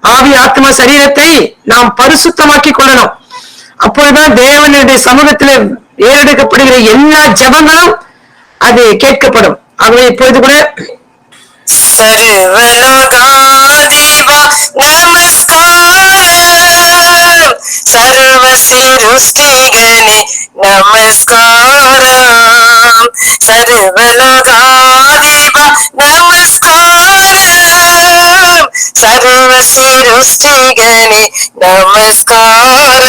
ஆவி ஆத்மா சரீரத்தை நாம் பரிசுத்தமாக்கி கொள்ளணும். அப்பொழுதுதான் தேவனுடைய சமூகத்திலே ஏறெடுக்கப்படுகிற எல்லா ஜபங்களும் அது கேட்கப்படும். ஆகவே இப்பொழுது கூட சர்வலோகாதிபா நமஸ்காரம். சர்வ சிருஷ்டிகனே நமஸ்காரம். சர்வலோகாதிபா நம సర్వ సృష్టిగని నమస్కారం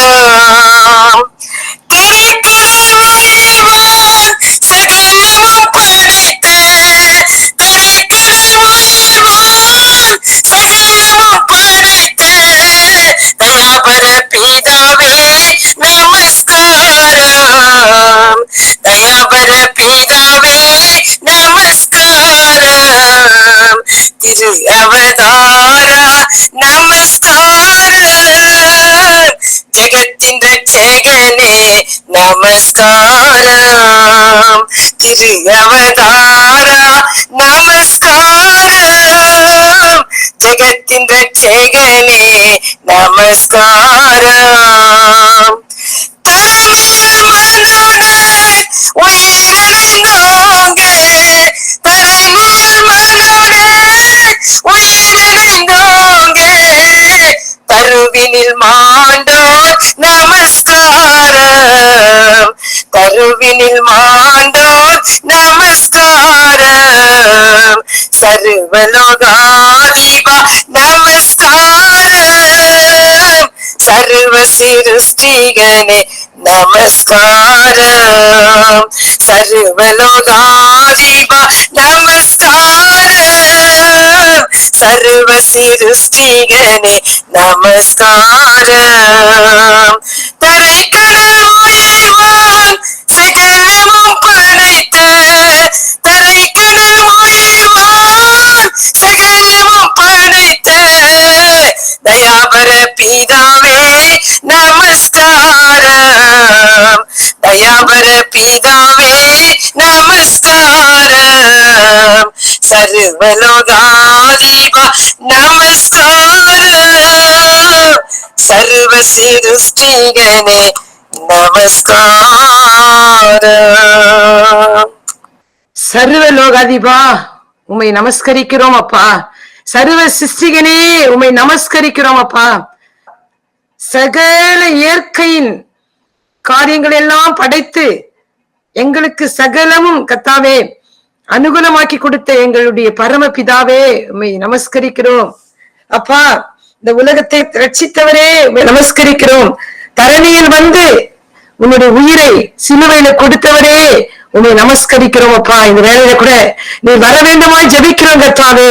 సకలము படைத்த தயக்கரமாய்வான் சகலமு படைத்த தயாபர பிதாவே நமஸ்காரம் தயாபர பிதாவே நமஸ்காரம் திரு King of சிருஷ்டிகனே நமஸ்காரம். சர்வலோகாதிபா நமஸ்காரம். சர்வ சிருஷ்டிகனே நமஸ்காரம். தரை தயாபர பிதாவே நமஸ்காரம் சர்வலோகாதிபா நமஸ்காரம் சர்வ சிருஷ்டிகனே நமஸ்காரம் சர்வ லோகாதிபா உம்மை நமஸ்கரிக்கிறோம் அப்பா சர்வ சிருஷ்டிகனே உம்மை நமஸ்கரிக்கிறோம் அப்பா சகல இயற்கையின் காரியங்கள் எல்லாம் படைத்து எங்களுக்கு சகலமும் கத்தாவே அனுகூலமாக்கி கொடுத்த எங்களுடைய பரம பிதாவே உம்மை நமஸ்கரிக்கிறோம். அப்பா இந்த உலகத்தை ரட்சித்தவரே உம்மை நமஸ்கரிக்கிறோம். தரணியில் வந்து உன்னுடைய உயிரை சிலுவையில கொடுத்தவரே உண்மை நமஸ்கரிக்கிறோம் அப்பா. இந்த வேலையில கூட நீர் வர வேண்டுமா ஜபிக்கிறோம் கத்தாவே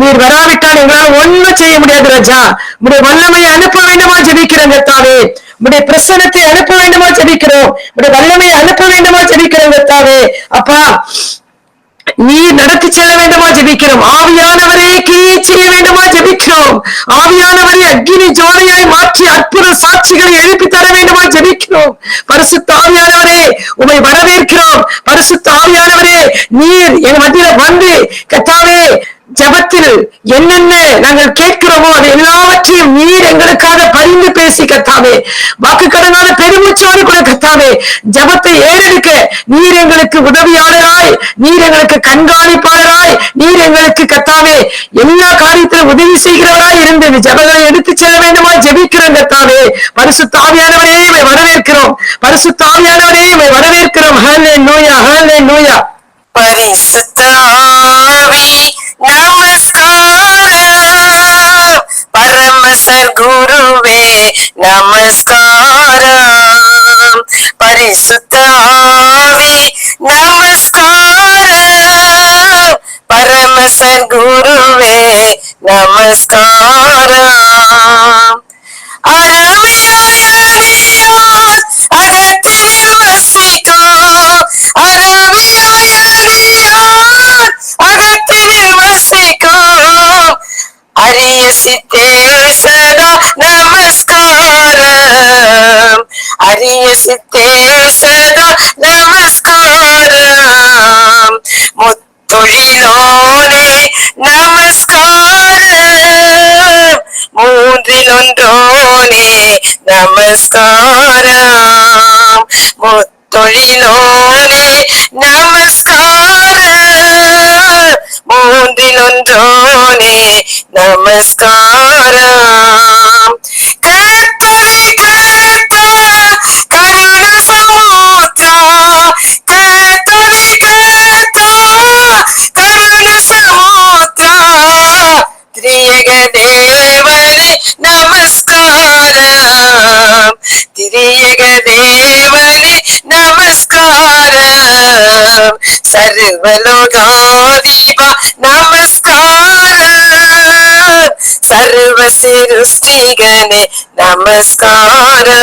நீர் வராவிட்டால் எங்களால் ஒண்ணும் செய்ய முடியாது ராஜா. உடைய வல்லமையை அனுப்ப வேண்டுமா ஜபிக்கிறோம் கத்தாவே உடைய பிரசனத்தை அனுப்ப வேண்டுமா ஜெபிக்கிறோம்? உடைய வல்லமையை அனுப்ப வேண்டுமா ஜெபிக்கிறோம் கத்தாவே அப்பா நீர் நடத்தி செல்ல வேண்டுமா ஜெபிக்கிறோம்? ஆவியானவரே கிரியை செய்ய வேண்டுமா ஜெபிக்கிறோம்? ஆவியானவரே அக்னி ஜோதியாய் மாற்றி அற்புத சாட்சிகளை எழுப்பி தர வேண்டுமா ஜெபிக்கிறோம்? பரிசுத்த ஆவியானவரே உமை வரவேற்கிறோம். பரிசுத்த ஆவியானவரே நீர் என் மத்தியில வந்து கத்தாவே ஜபத்தில் என்னென்ன நாங்கள் கேட்கிறோமோ அது எல்லாவற்றையும் நீர் எங்களுக்காக பரிந்து பேசி கத்தாவே. வாக்கு கடனால பெருமூச்சோடு கூட கத்தாவே. ஜபத்தை ஏறெடுக்க நீர் எங்களுக்கு உதவியாளராய் நீர் எங்களுக்கு கண்காணிப்பாளராய் நீர் எங்களுக்கு கத்தாவே. எல்லா காரியத்திலும் உதவி செய்கிறவராய் இருந்து ஜபங்களை எடுத்து செல்ல வேண்டுமா ஜெபிக்கிறோம் கத்தாவே. பரிசு தாவியானவரே வரவேற்கிறோம். பரிசு தாவியானவரே வரவேற்கிறோம். ஹாலே நோயா ஹாலே நோயா பரிசு నమస్కారం. పరిశుద్ధావి నమ நமஸ்காரம் முத்தொழிலோனே நமஸ்காரம் மூன்றில் ஒன்றோனே சர்வலோகாதீபா நமஸ்காரம் சர்வ சிருஷ்டிகனே நமஸ்காரம்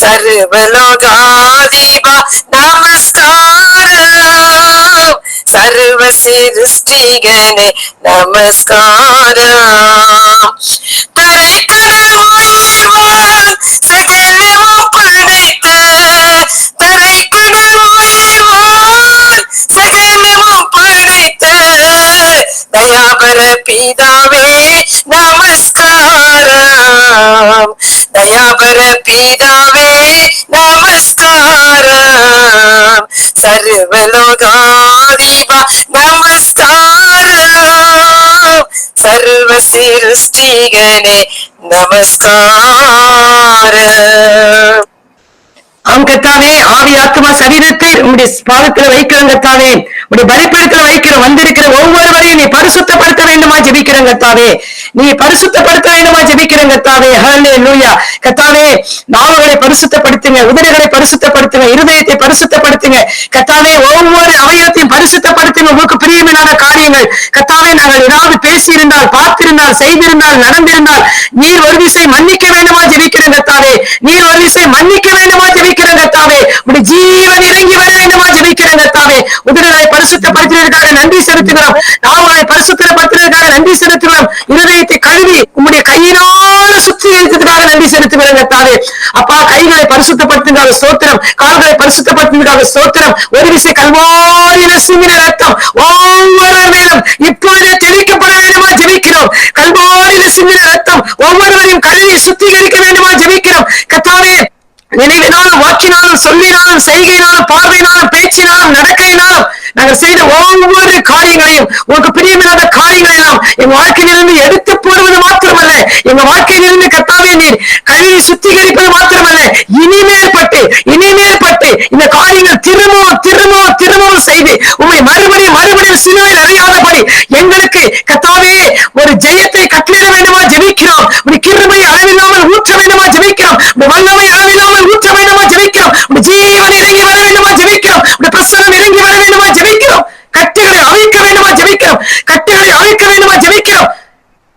சர்வலோகாதீபா நமஸ்காரம் சர்வ சிருஷ்டிகனே கத்தாவே ஆவி ஆத்மா சரீரத்தை உங்களுடைய பாதத்துல வைக்கிறோம் உடைய பலிப்பீடத்துல வைக்கிற வந்திருக்கிற ஒவ்வொருவரையும் நீ பரிசுத்தப்படுத்த வேண்டுமா ஜெபிக்கிறோம் தாவே. நீ பரிசுத்தப்படுத்த வேண்டுமா ஜெபிக்கிறங்க தாவே. ஹலே லூயா கத்தாவே நாவுகளை பரிசுத்தப்படுத்துங்க உதடுகளை பரிசுத்தப்படுத்துங்க இருதயத்தை பரிசுத்தப்படுத்துங்க. கத்தாவே ஒவ்வொரு அவயத்தையும் பரிசுத்தப்படுத்துங்க. உங்களுக்கு பிரியமில்லாத காரியங்கள். கத்தாவே நாங்கள் ஏதாவது பேசியிருந்தால் பார்த்திருந்தால் செய்திருந்தால் நடந்திருந்தால் நீர் ஒரு விசை மன்னிக்க வேண்டுமா ஜெபிக்கிறோம் தாவே. நீர் ஒரு விசை மன்னிக்க வேண்டுமா ஜெபிக்கிறோம் உடலை உதடுகளை பரிசுத்தப்படுத்தினதற்காக நன்றி செலுத்துகிறோம். நாவுகளை பரிசுத்தப்படுத்தினதற்காக நன்றி செலுத்துகிறோம். இருதயத்தை கழுவி உம்முடைய கையினால சுத்திகரித்ததுக்காக நன்றி செலுத்துகிறோம் கத்தாவே அப்பா கைகளை பரிசுத்தப்படுத்தினதாக சோத்திரம் கால்களை பரிசுத்தப்படுத்தினதாக சோத்திரம் ஒரு விசை கல்வாரியில சிந்தின ரத்தம். ஒவ்வொரு மேலும் இப்பொழுதே தெளிக்கப்பட வேண்டுமா ஜெபிக்கிறோம். கல்வாரியில சிந்தின ரத்தம். ஒவ்வொருவரையும் கழுவி சுத்திகரிக்க வேண்டுமா ஜெபிக்கிறோம். கத்தாவே நினைவினாலும் வாக்கினாலும் சொல்லினாலும் செய்கையினாலும் பார்வையினாலும் பேச்சினாலும் நடக்கையினாலும் நாங்கள் செய்த ஒவ்வொரு காரியங்களையும் உங்களுக்கு பிரியமில்லாத காரியங்களை எல்லாம் எங்க வாழ்க்கையிலிருந்து எடுத்து போடுவது மாத்திரமல்ல எங்க வாழ்க்கையிலிருந்து கத்தாவே நீர். கழுவி சுத்திகரிப்பது மாத்திரமல்ல இனிமேல் பட்டு இனிமேல் பட்டு இந்த காரியங்கள் திரும்பவும் திரும்பவும் திரும்பவும் செய்து உண்மை மறுபடியும் மறுபடியும் சிலுவையில் அறியாதபடி எங்களுக்கு கத்தாவே ஒரு ஜெயத்தை கட்டளிட வேண்டுமா? ஜெபிக்கிறோம். கிருமையை அளவில்லாமல் ஊற்ற வேண்டுமா? ஜெபிக்கிறோம் உடைய வல்லமை அளவில்லாமல் ஊற்ற வேண்டுமா ஜெபிக்கிறோம் உடைய ஜீவன் இறங்கி வர வேண்டுமா ஜெபிக்கிறோம் உடைய பிரசனம் இறங்கி வர வேண்டுமா ஜெபிக்கிறோம் கட்டுகளை அவிழ்க்க வேண்டுமா ஜெபிக்கிறோம் கட்டுகளை அவிழ்க்க வேண்டுமா ஜெபிக்கிறோம்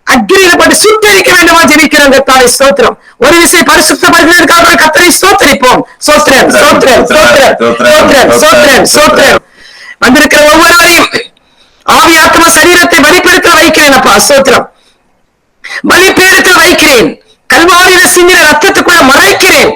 அக்னியில போட்டு சுட்டரிக்க வேண்டுமா ஜெபிக்கிறோம் ஸ்தோத்திரம். ஒரு விசை பரிசுத்தப்படுத்துவதற்காக கத்தரை ஸ்தோத்திரிப்போம். சோத்திரம் சோத்திரம் சோத்திரம் சோத்திரம் சோத்திரம் சோத்திரம் வந்திருக்கிற ஒவ்வொருவரையும் ஆவி ஆத்மா சரீரத்தை வெளிப்படுத்த வைக்கிறேன் அப்பா. ஸ்தோத்திரம். வைக்கிறேன். கல்வாரியில சிந்தின ரத்தத்துக்குள்ள மறைக்கிறேன்.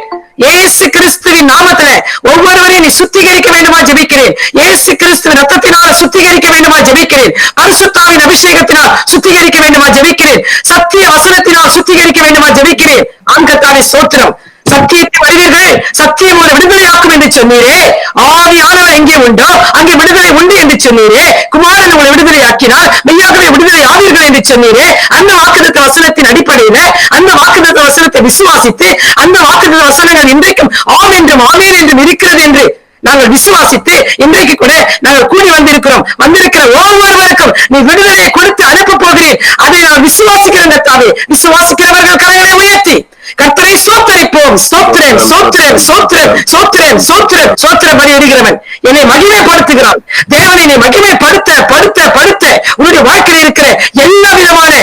ஏசு கிறிஸ்துவின் நாமத்துல ஒவ்வொருவரையும் நீ சுத்திகரிக்க வேண்டுமா ஜபிக்கிறேன். ஏசு கிறிஸ்துவின் ரத்தத்தினால சுத்திகரிக்க வேண்டுமா ஜெபிக்கிறேன். பரிசுத்தாவின் அபிஷேகத்தினால் சுத்திகரிக்க வேண்டுமா ஜபிக்கிறேன். சத்திய வசனத்தினால் சுத்திகரிக்க வேண்டுமா ஜெபிக்கிறேன். ஆண்கத்தாவை சோத்திரம். சத்தியத்தை வருவீர்கள் சத்தியம் உங்களை விடுதலையாக்கும் என்று சொன்னீரே. ஆவியானவர் எங்கே உண்டோ அங்கே விடுதலை உண்டு என்று சொன்னீரே. குமாரன் உங்களை விடுதலையாக்கினால் மெய்யாகவே விடுதலை ஆவீர்கள் என்று சொன்னீரே அந்த வாக்குத்த வசனத்தின் அடிப்படையில அந்த வாக்குத்த வசனத்தை விசுவாசித்து அந்த வாக்குத்த வசனங்கள் இன்றைக்கும் ஆம் என்றும் ஆமேன் என்றும் இருக்கிறது என்று நாங்கள் விசுவாசித்து இன்றைக்கு கூட நாங்கள் கூடி வந்திருக்கிறோம். வந்திருக்கிற ஒவ்வொருவருக்கும் நீ விடுதலையை கொடுத்து அனுப்ப போகிறேன் அதை நான் விசுவாசிக்கிறேன் கர்த்தாவே. விசுவாசிக்கிறவர்கள் கரங்களை உயர்த்தி. கர்த்தரை சோத்தரிப்போம். சோத்திரன் சோத்திரன் சோத்திரன் சோத்திரன் சோத்திரன் சோத்திர பலியிடுகிறவன் என்னை மகிமைப்படுத்துகிறான். தேவனை என்னை மகிமைப்படுத்த படுத்த படுத்த உன்னுடைய வாழ்க்கையில் இருக்கிற எல்லா விதமான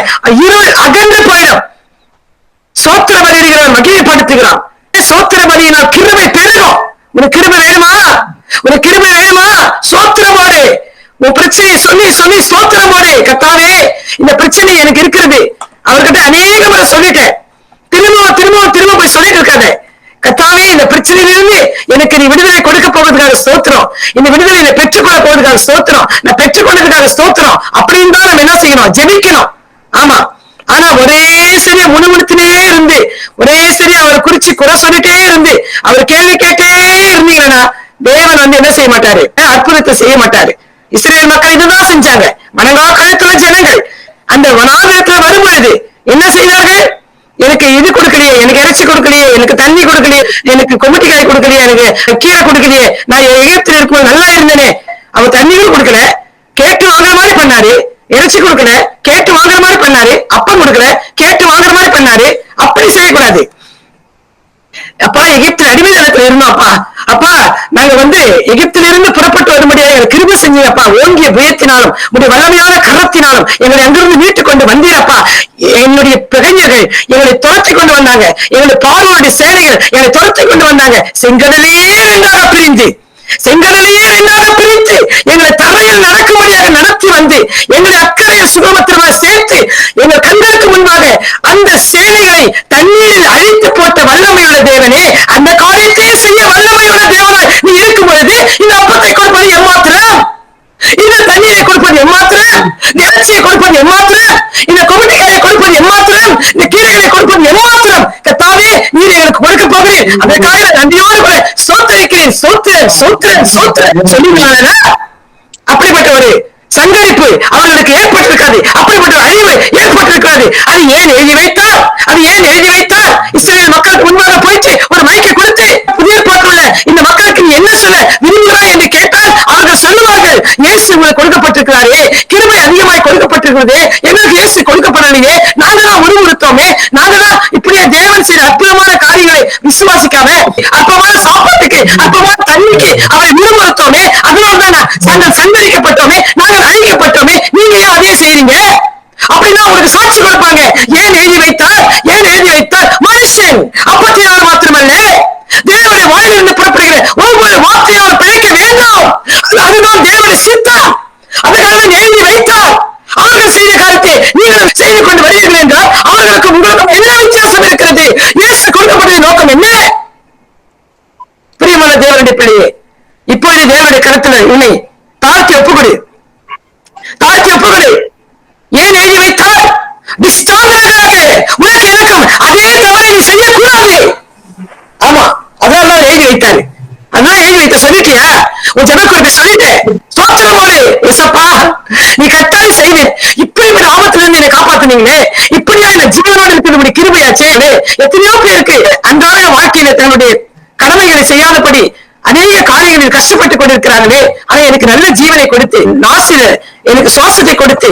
இருள் அகன்று போயிடும். சோத்திர பலியிடுகிறவன் மகிமைப்படுத்துகிறான். சோத்திர பலியினால் கிருமை பெருகும். உனக்கு கிருமை வேணுமா உனக்கு கிருபை வேணுமா சோத்திரமோடு உன் பிரச்சனையை சொல்லி சொல்லி சோத்திரமோடு கத்தாவே. இந்த பிரச்சனை எனக்கு இருக்கிறது. அவர்கிட்ட அநேக முறை சொல்லிட்டேன். திரும்பவும் திரும்பவும் திரும்ப போய் சொல்லிட்டு இருக்காத. கத்தாவே இந்த பிரச்சனையிலிருந்து எனக்கு நீ விடுதலை கொடுக்க போவதுக்காக ஸ்தோத்திரம். இந்த விடுதலை பெற்றுக்கொள்ள போவதுக்காக ஸ்தோத்திரம். நான் பெற்றுக்கொண்டதுக்காக ஸ்தோத்திரம். அப்படின்னு தான் நம்ம என்ன செய்யணும்? ஜெபிக்கணும். ஆமா. ஆனா ஒரே சரியா முணுமுணுத்தினே இருந்து ஒரே சரியா அவர் குறை சொல்லிட்டே இருந்து அவர் கேள்வி கேட்டே இருந்தீங்கன்னா தேவன் வந்து என்ன செய்ய மாட்டாரு? அற்புதத்தை செய்ய மாட்டாரு. இஸ்ரேல் மக்கள் இதுதான் செஞ்சாங்க. மனங்கா காலத்துல ஜனங்கள். அந்த வனாந்திரத்துல வரும் பொழுது என்ன செய்தார்கள்? எனக்கு இது கொடுக்கலையே எனக்கு இறைச்சி கொடுக்கலையே எனக்கு தண்ணி கொடுக்கலையே எனக்கு கொமிட்டி காய் கொடுக்கலையே எனக்கு கீரை கொடுக்கலையே. நான் எகிப்தில் இருக்கும்போது நல்லா இருந்தேனே. அவர் தண்ணியும் கொடுக்கல கேட்டு வாங்குற மாதிரி பண்ணாரு. இறைச்சி கொடுக்கல கேட்டு வாங்குற மாதிரி பண்ணாரு. அப்பம் கொடுக்கல கேட்டு வாங்குற மாதிரி பண்ணாரு. அப்படி செய்யக்கூடாது. அப்பா எகிப்து அடிமை நிலத்துல இருந்தோம்ப்பா அப்பா நாங்க வந்து எகிப்திலிருந்து புறப்பட்டு வரும்படியாக எங்களை கிருப செஞ்சீங்கப்பா. ஓங்கிய புயத்தினாலும் உடைய வல்லமையான கரத்தினாலும் எங்களை அங்கிருந்து மீட்டு கொண்டு வந்தீரப்பா. என்னுடைய பிழைஞர்கள் எங்களை துரத்தி கொண்டு வந்தாங்க. எங்களுடைய பார்வோடைய சேனைகள் எங்களை துரத்தி கொண்டு வந்தாங்க. செங்கடலையே ரெண்டாக பிரிந்து செங்கடலையே ரெண்டாக பிரித்து எங்களை தரையில் நடக்கும்படியாக நடத்தி வந்து எங்களை அக்கறையை சுகமத்திரமா சேர்த்து எங்கள் கண்களுக்கு முன்பாக அந்த சேனைகளை தண்ணீரில் அழித்து போட்ட வல்லமையுள்ள தேவனே அந்த காரியத்தை செய்ய வல்லமையுள்ள தேவனாய் நீ இருக்கும் பொழுது இந்த அப்பத்தை கொடுப்பது எம்மாத்திரம் இந்த தண்ணீரை கொடுப்பது எம்மாத்திரம் இந்த இறைச்சியை கொடுப்பது எம்மாத்திரம்? இந்த கொமிட்டிகளை கொடுப்பது எம்மாத்திரம்? இந்த கீரைகளை கொடுப்பது எம்மாத்திரம்? கத்தாவே நீர் எங்களுக்கு கொடுக்க போகிறேன் அதற்காக நன்றியோடு கூட சோத்தரிக்கிறேன். சோத்திரன் சோத்திரன் சோத்திரன் சொல்லுங்களா அப்படிப்பட்ட ஒரு சங்கரிப்பு அவர்களுக்கு ஏற்பட்டிருக்காது அப்படிப்பட்ட ஒரு அழிவு ஏற்பட்டிருக்கிறது. அது ஏன் எழுதி வைத்தார்? அது ஏன் எழுதி வைத்தார்? இஸ்ரேல் மக்களுக்கு முன்பாக போயிட்டு ஒரு மைக்கை கொடுத்து புதிய பாட்டுள்ள இந்த மக்களுக்கு நீ என்ன சொல்ல விரும்புகிறாய்? என்று கேட்டால் அவர்கள் சொல்லுவார்கள் இயேசு உங்களுக்கு கொடுக்கப்பட்டிருக்கிறாரே கிருமை அதிகம் கொடுக்கப்பட்டிருக்கிறது? எங்களுக்கு இயேசு கொடுக்கப்படலையே? நாங்க தான் முறுமுறுத்தோமே நாங்க தான் இப்படியே தேவன் செய்த அற்புதமான காரியங்களை விசுவாசிக்காம அற்பமான சாப்பாட்டுக்கு அற்பமான தண்ணிக்கு அவரை முறுமுறுத்தோமே அதனால தான் நாங்கள் சந்தரிக்கப்பட்டோமே நாங்கள் அழிக்கப்பட்டோமே? நீங்க ஏன் அதே செய்றீங்க? அப்படின்னா உங்களுக்கு சாட்சி கொடுப்பாங்க ஏன் எழுதி வைத்தார் ஏன் எழுதி வைத்தார் மனுஷன் அப்பத்தினால மாத்திரமல்ல தேவனுடைய வாயிலிருந்து புறப்படுகிற ஒவ்வொரு வார்த்தையும் அவர் பிழைக்க வேண்டும் அதுதான் தேவனுடைய சித்தம் அதற்காக தான் எழுதி வைத்தார் அவர்கள் செய்த காரியத்தை நீங்கள் செய்து கொண்டு வருகிறேன் என்றால் அவர்களுக்கு உங்களுக்கும் என்ன வித்தியாசம் இருக்கிறது இயேசு கொடுக்கப்பட்ட நோக்கம் என்ன பிரியமான தேவனுடைய பிள்ளையே இப்பொழுது தேவனுடைய கருத்துல உன்னை தாழ்த்தி ஒப்புக்கொடு தாழ்த்தி ஒப்புக்கொடு ஏன் எழுதி வைத்தார் நிஷ்டாந்தரமாக உனக்கு எனக்கும் அதே தவறை நீ செய்யக்கூடாது ஆமா அதான் தான் எழுதி வைத்தாரு அதான் எழுதி வைத்த சொல்லிட்டியா உன் ஜனக்குறிப்பை சொல்லிட்டேன் ஸ்தோத்திரமோடு ஏசப்பா நீ கட்டாயம் செய்வேன் இப்படி ஒரு ஆபத்துல பண்ணீங்களே இப்படியா என்ன ஜீவனோடு இருக்கிற கிருபையாச்சே எத்தனையோ பேருக்கு அன்றாட வாழ்க்கையில தன்னுடைய கடமைகளை செய்யாதபடி அநேக காரியங்களில் கஷ்டப்பட்டு கொண்டிருக்கிறார்களே. ஆனா எனக்கு நல்ல ஜீவனை கொடுத்து நாசில எனக்கு சுவாசத்தை கொடுத்து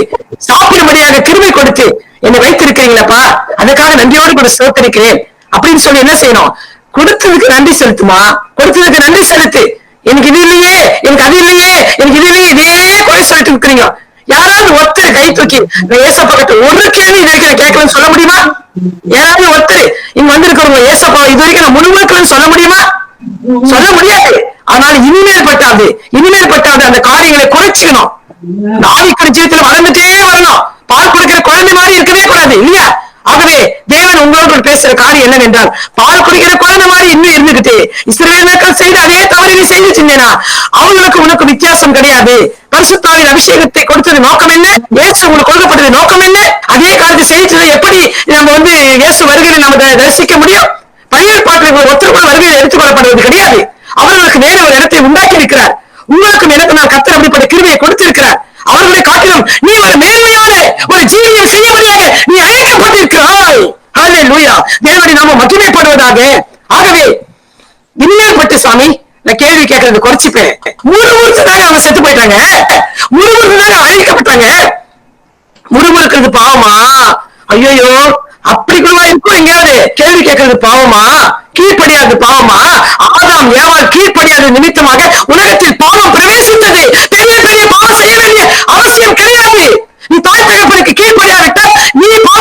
சாப்பிடும்படியாக கிருமை கொடுத்து என்னை வைத்திருக்கிறீங்களப்பா. அதுக்காக நன்றியோடு கூட சோத்தரிக்கிறேன் அப்படின்னு சொல்லி என்ன செய்யணும்? கொடுத்ததுக்கு நன்றி செலுத்துமா? கொடுத்ததுக்கு நன்றி செலுத்து. எனக்கு இது இல்லையே எனக்கு அது இல்லையே எனக்கு இது இல்லையே இதே குறை சொல்லிட்டு இருக்கிறீங்க யாராவது ஒருத்தர் கை தூக்கி ஏசப்பாக்கிட்ட ஒரு கேள்வி இது வரைக்கும் கேட்கலன்னு சொல்ல முடியுமா? யாராவது ஒருத்தர் இங்க வந்திருக்கிறவங்க ஏசப்பா இது வரைக்கும் நான் முழுமுழுக்கலன்னு சொல்ல முடியுமா? சொல்ல முடியாது. ஆனால் இனிமேல் பட்டாது. இனிமேல் பட்டாது அந்த காரியங்களை குறைச்சிக்கணும். நாவிக்கிற ஜீவத்துல வளர்ந்துட்டே வரணும். பால் கொடுக்கிற குழந்தை மாதிரி இருக்கவே கூடாது இல்லையா? ஆகவே தேவன் உங்களோடு பேசுற காரியம் என்னவென்றால் பால் குடிக்கிற குழந்தை மாதிரி இன்னும் இருந்துகிட்டு இஸ்ரேல் மக்கள் செய்த அதே தவறு நீ செய்து அவங்களுக்கு உனக்கு வித்தியாசம் கிடையாது. பரிசுத்தாவின் அபிஷேகத்தை கொடுத்தது நோக்கம் என்ன? இயேசு உங்களுக்கு கொடுக்கப்பட்டது நோக்கம் என்ன? அதே காலத்தை செய்ததை எப்படி நம்ம வந்து இயேசு வருகையை நம்ம தரிசிக்க முடியும்? பழைய பாட்டில் ஒருத்தர் கூட வருகையில் எடுத்துக்கொள்ளப்படுவது கிடையாது. அவர்களுக்கு வேற ஒரு இடத்தை உண்டாக்கி இருக்கிறார் உங்களுக்கும் எனக்கு நான் கத்தர் அப்படிப்பட்ட கிருமையை கொடுத்திருக்கிறார். அவர்களை காட்டிலும் நீ ஒரு மேன்மையான ஒரு ஜீவியம் செய்யும்படியாக நீ அழைக்கப்பட்டிருக்கிறாய் ஹாலே லூயா தேவனுடைய நாம மகிமைப்படுவதாக. ஆகவே இன்னேற்பட்டு சாமி நான் கேள்வி கேட்கறது குறைச்சிப்பேன் முறுமுறுத்துனாங்க அவங்க செத்து போயிட்டாங்க முறுமுறுத்துனாங்க அழைக்கப்பட்டாங்க முறுமுறுக்கிறது பாவமா? ஐயோ அப்படி கூட இருக்கும் எங்கேயாவது? கேள்வி கேட்கறது பாவமா? கீழ்ப்படியாது பாவமா? ஆதாம் ஏவாள் கீழ்ப்படியாத நிமித்தமாக உலகத்தில் பாவம் பிரவேசித்தது. para que quede ni